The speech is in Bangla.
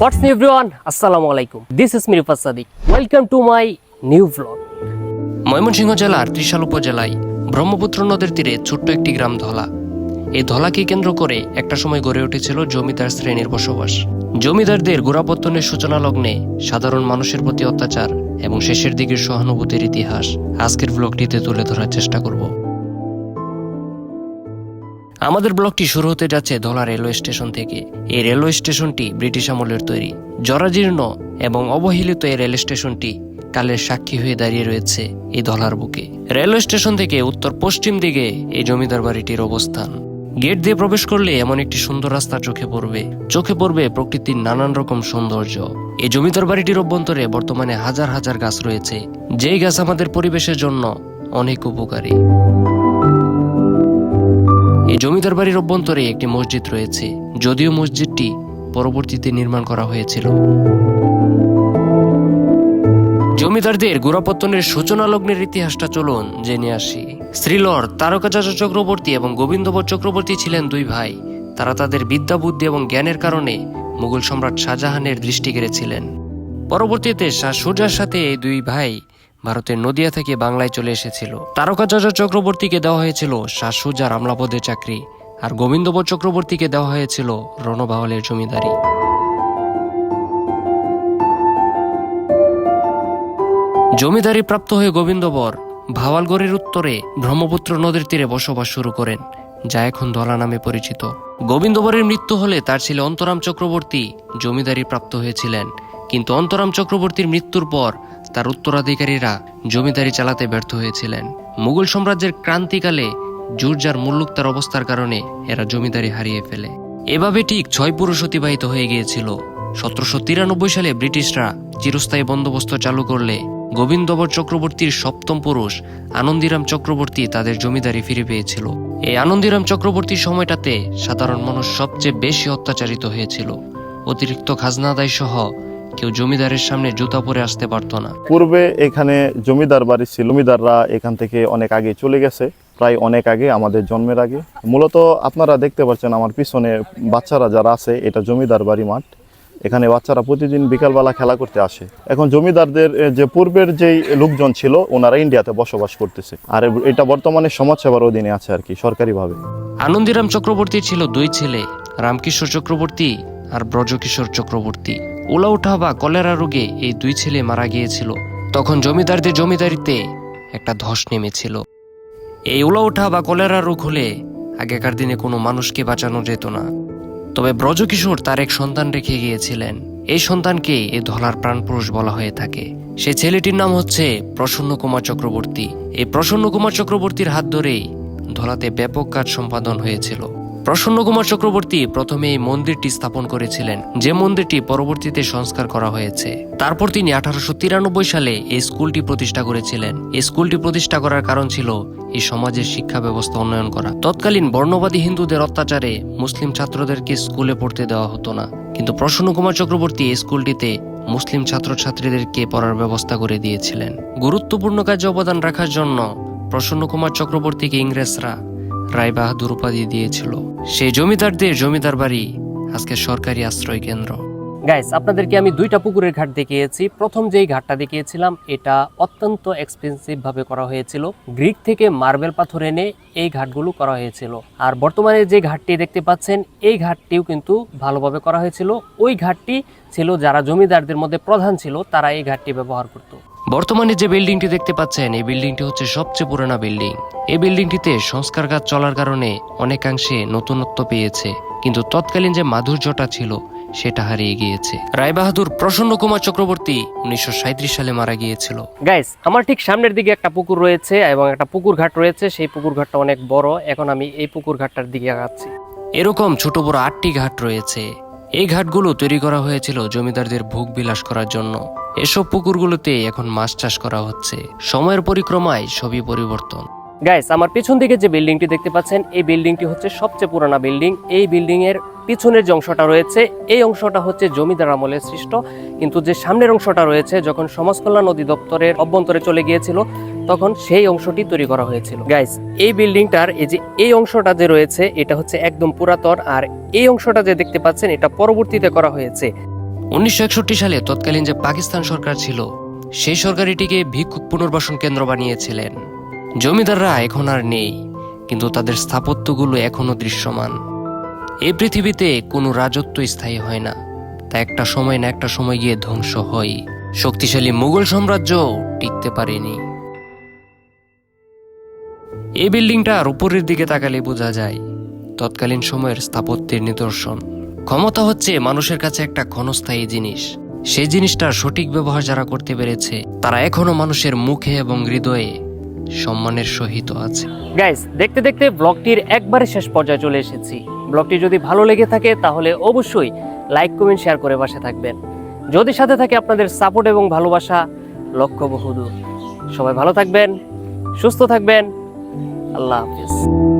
হোয়াটস এভরিওয়ান আসসালামু আলাইকুম this is Mirifaz Sadiq welcome to my new blog Mymensingh জেলার ত্রিশাল উপজেলায় ব্রহ্মপুত্র নদের তীরে ছোট্ট একটি গ্রাম ধলা। এই ধলাকে কেন্দ্র করে একটা সময় গড়ে উঠেছিল জমিদার শ্রেণির বসবাস। জমিদারদের গোড়াপত্তনের সূচনা লগ্নে সাধারণ মানুষের প্রতি অত্যাচার এবং শেষের দিকের সহানুভূতির ইতিহাস আজকের ব্লগটিতে তুলে ধরার চেষ্টা করব। আমাদের ব্লকটি শুরু হতে যাচ্ছে ধলা রেলওয়ে স্টেশন থেকে। এই রেলওয়ে স্টেশনটি ব্রিটিশ আমলের তৈরি। জরাজীর্ণ এবং অবহেলিত এই রেল স্টেশনটি কালের সাক্ষী হয়ে দাঁড়িয়ে রয়েছে এই ধলার বুকে। রেলওয়ে স্টেশন থেকে উত্তর পশ্চিম দিকে এই জমিদার বাড়িটির অবস্থান। গেট দিয়ে প্রবেশ করলে এমন একটি সুন্দর রাস্তা চোখে পড়বে। চোখে পড়বে প্রকৃতির নানান রকম সৌন্দর্য। এই জমিদার বাড়িটির অভ্যন্তরে বর্তমানে হাজার হাজার গাছ রয়েছে। যেই গাছ আমাদের পরিবেশের জন্য অনেক উপকারী। জমিদার বাড়ির অভ্যন্তরে একটি মসজিদ রয়েছে, যদিও মসজিদটি পরবর্তীতে নির্মাণ করা হয়েছিল। জমিদারদের গোড়াপত্তনের সূচনা লগ্নের ইতিহাসটা চলুন জেনে আসি। শ্রীলর তারকাচার্য চক্রবর্তী এবং গোবিন্দবর চক্রবর্তী ছিলেন দুই ভাই। তারা তাদের বিদ্যা, বুদ্ধি এবং জ্ঞানের কারণে মুঘল সম্রাট শাহজাহানের দৃষ্টি কেড়েছিলেন। পরবর্তীতে শাহ সুজার সাথে এই দুই ভাই ভারতের নদিয়া থেকে বাংলায় চলে এসেছিল। তারকাচার্য চক্রবর্তীকে দেওয়া হয়েছিল শাহ সুজার আমলাপদে চাকরি, আর গোবিন্দবর চক্রবর্তীকে দেওয়া হয়েছিল রণবাহলের জমিদারি। জমিদারি প্রাপ্ত হয়ে গোবিন্দবর ভাওয়ালগড়ের উত্তরে ব্রহ্মপুত্র নদীর তীরে বসবাস শুরু করেন, যা এখন ধলা নামে পরিচিত। গোবিন্দবরের মৃত্যু হলে তার ছেলে অন্তরাম চক্রবর্তী জমিদারি প্রাপ্ত হয়েছিলেন, কিন্তু অন্তরাম চক্রবর্তীর মৃত্যুর পর তার উত্তরাধিকারীরা জমিদারি চালাতে ব্যর্থ হয়েছিলেন। মুঘল সাম্রাজ্যের ক্রান্তিকালে জুরজার মুল্লুকতার অবস্থার কারণে এরা জমিদারি হারিয়ে ফেলে। এভাবে ঠিক ছয় পুরুষ অতিবাহিত হয়ে গিয়েছিল। সতেরোশো তিরানব্বই সালে ব্রিটিশরা চিরস্থায়ী বন্দোবস্ত চালু করলে গোবিন্দবর চক্রবর্তীর সপ্তম পুরুষ আনন্দিরাম চক্রবর্তী তাদের জমিদারি ফিরে পেয়েছিল। এই আনন্দিরাম চক্রবর্তীর সময়টাতে সাধারণ মানুষ সবচেয়ে বেশি অত্যাচারিত হয়েছিল। অতিরিক্ত খাজনা আদায় সহ কেউ জমিদারের সামনে জুতা পরে আসতে পারতো না। পূর্বে এখানে জমিদার বাড়ি ছিল। জমিদাররা এখান থেকে অনেক আগে চলে গেছে। প্রায় অনেক আগে আমাদের জন্মের আগে। মূলত আপনারা দেখতে পাচ্ছেন আমার পিছনে বাচ্চারা যারা আছে এটা জমিদার বাড়ি মাঠ। এখানে বাচ্চারা প্রতিদিন বিকালবেলা খেলা করতে আসে। এখন জমিদারদের যে পূর্বের যেই লোকজন ছিল ওনারা ইন্ডিয়াতে বসবাস করতেছে। আর এটা বর্তমানে সমাজসেবার অধীনে আছে আর কি সরকারিভাবে। আনন্দিরাম চক্রবর্তী ছিল দুই ছেলে রামকিশোর চক্রবর্তী আর ব্রজকিশোর চক্রবর্তী। উলা উঠা বা কলেরা রোগে এই দুই ছেলে মারা গিয়েছিল। তখন জমিদারদের জমিদারিতে একটা ধস নেমেছিল। এই উলা উঠা বা কলেরা রোগ হলে আগেকার দিনে কোনো মানুষকে বাঁচানো যেত না। তবে ব্রজকিশোর তার এক সন্তান রেখে গিয়েছিলেন। এই সন্তানকে এই ধলার প্রাণপুরুষ বলা হয়ে থাকে। সেই ছেলেটির নাম হচ্ছে প্রসন্ন কুমার চক্রবর্তী। এই প্রসন্ন কুমার চক্রবর্তীর হাত ধরেই ধলাতে ব্যাপক কাজ সম্পাদন হয়েছিল। প্রসন্ন কুমার চক্রবর্তী প্রথমে এই মন্দিরটি স্থাপন করেছিলেন, যে মন্দিরটি পরবর্তীতে সংস্কার করা হয়েছে। তারপর তিনি আঠারোশো তিরানব্বই সালে এই স্কুলটি প্রতিষ্ঠা করেছিলেন। এই স্কুলটি প্রতিষ্ঠা করার কারণ ছিল এই সমাজের শিক্ষা ব্যবস্থা উন্নয়ন করা। তৎকালীন বর্ণবাদী হিন্দুদের অত্যাচারে মুসলিম ছাত্রদেরকে স্কুলে পড়তে দেওয়া হতো না। কিন্তু প্রসন্ন কুমার চক্রবর্তী এই স্কুলটিতে মুসলিম ছাত্রছাত্রীদেরকে পড়ার ব্যবস্থা করে দিয়েছিলেন। গুরুত্বপূর্ণ কাজে অবদান রাখার জন্য প্রসন্ন কুমার চক্রবর্তীকে ইংরেজরা রায় বাহাদুর উপাধি দিয়েছিল। সেই জমিদারদের জমিদার বাড়ি আজকে সরকারি আশ্রয় কেন্দ্র গাইস আপনাদেরকে আমি দুইটা পুকুরের ঘাট দেখিয়েছি। প্রথম যেই ঘাটটা দেখিয়েছিলাম, এটা অত্যন্ত এক্সপেন্সিভ ভাবে করা হয়েছিল। গ্রিক থেকে মার্বেল পাথর এনে এই ঘাটগুলো করা হয়েছিল। আর বর্তমানে যে ঘাটটি দেখতে পাচ্ছেন, এই ঘাটটিও কিন্তু ভালোভাবে করা হয়েছিল। ওই ঘাটটি ছিল যারা জমিদারদের মধ্যে প্রধান ছিল, তারা এই ঘাটটি ব্যবহার করত। বর্তমানে যে বিল্ডিংটি দেখতে পাচ্ছেন, এই বিল্ডিংটি হচ্ছে সবচেয়ে পুরানা বিল্ডিং। এই বিল্ডিংটিতে সংস্কার কাজ চলার কারণে অনেকাংশে নতুনত্ব পেয়েছে। কিন্তু তৎকালীন যে মাধুর্যটা ছিল সেটা হারিয়ে গিয়েছে। রায়বাহাদুর প্রসন্ন কুমার চক্রবর্তী উনিশশো সাঁইত্রিশ সালে মারা গিয়েছিল। গাইস আমার ঠিক সামনের দিকে একটা পুকুর রয়েছে এবং একটা পুকুর ঘাট রয়েছে। সেই পুকুর ঘাটটা অনেক বড়। এখন আমি এই পুকুর ঘাটটার দিকে আগাচ্ছি। এরকম ছোট বড় আটটি ঘাট রয়েছে। এই ঘাটগুলো তৈরি করা হয়েছিল জমিদারদের ভোগ বিলাস করার জন্য। এসব পুকুরগুলোতে এখন মাছ চাষ করা হচ্ছে। সময়ের পরিক্রমায় সবই পরিবর্তন। গাইস আমার পিছন দিকে যে বিল্ডিংটি দেখতে পাচ্ছেন, এই বিল্ডিংটি হচ্ছে সবচেয়ে পুরানা বিল্ডিং এই বিল্ডিং এর পিছনের যে অংশটা রয়েছে, এই অংশটা হচ্ছে জমিদার আমলের সৃষ্ট। কিন্তু যে সামনের অংশটা রয়েছে, যখন সমাজ কল্যাণ অধিদপ্তরের অভ্যন্তরে চলে গিয়েছিল, তখন সেই অংশটি তৈরি করা হয়েছিল। গাইস এই বিল্ডিংটার এই যে, এই অংশটা যে রয়েছে, এটা হচ্ছে একদম পুরাতন। আর এই অংশটা যে দেখতে পাচ্ছেন, এটা পরবর্তীতে করা হয়েছে। উনিশশো একষট্টি সালে তৎকালীন যে পাকিস্তান সরকার ছিল, সেই সরকার এটিকে ভিক্ষুক পুনর্বাসন কেন্দ্র বানিয়েছিলেন। জমিদাররা এখন আর নেই, কিন্তু তাদের স্থাপত্যগুলো এখনও দৃশ্যমান। এই পৃথিবীতে কোনো রাজত্ব স্থায়ী হয় না, তা একটা সময় না একটা সময় গিয়ে ধ্বংস হয়। শক্তিশালী মুঘল সাম্রাজ্য টিকতে পারেনি। এই বিল্ডিংটার উপরের দিকে তাকালে বোঝা যায়, তৎকালীন সময়ের স্থাপত্যের নিদর্শন। ক্ষমতা হচ্ছে মানুষের কাছে একটা ক্ষণস্থায়ী জিনিস। সেই জিনিসটার সঠিক ব্যবহার যারা করতে পেরেছে, তারা এখনও মানুষের মুখে এবং হৃদয়ে সম্মানের সহিত আছে। গাইস দেখতে দেখতে ব্লগটির একবারে শেষ পর্যায়ে চলে এসেছি। ব্লগটি যদি ভালো লেগে থাকে, তাহলে অবশ্যই লাইক কমেন্ট শেয়ার করে বাসা থাকবেন। যদি সাথে থাকে আপনাদের সাপোর্ট এবং ভালোবাসা, লক্ষ্য বহুদূর। সবাই ভালো থাকবেন, সুস্থ থাকবেন। আল্লাহ হাফিজ।